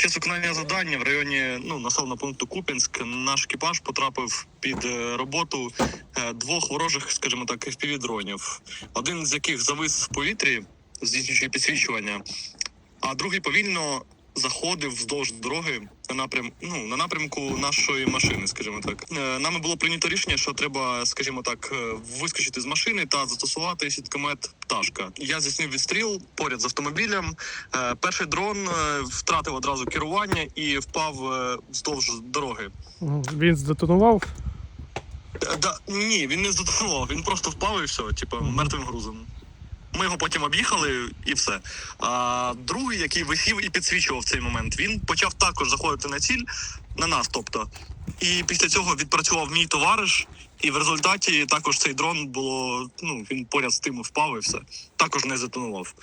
час виконання завдання в районі ну населеного пункту Купінськ наш екіпаж потрапив під е, роботу е, двох ворожих, скажімо так, FPV-дронів. Один з яких завис в повітрі, здійснюючи підсвічування, а другий повільно заходив вздовж дороги на напрям, ну на напрямку нашої машини, скажімо так. Е, Нами було прийнято рішення, що треба, скажімо так, е, вискочити з машини та застосувати сіткомет пташка. Я здійснив відстріл поряд з автомобілем. Е, Перший дрон втратив одразу керування і впав вздовж дороги. Він здетонував. Да, ні, він не здетонував, він просто впав і все, типу, мертвим грузом. Ми його потім об'їхали і все. А другий, який висів і підсвічував цей момент, він почав також заходити на ціль, на нас, тобто. І після цього відпрацював мій товариш, і в результаті також цей дрон було. Ну він поряд з тим впав і все. Також не затонував.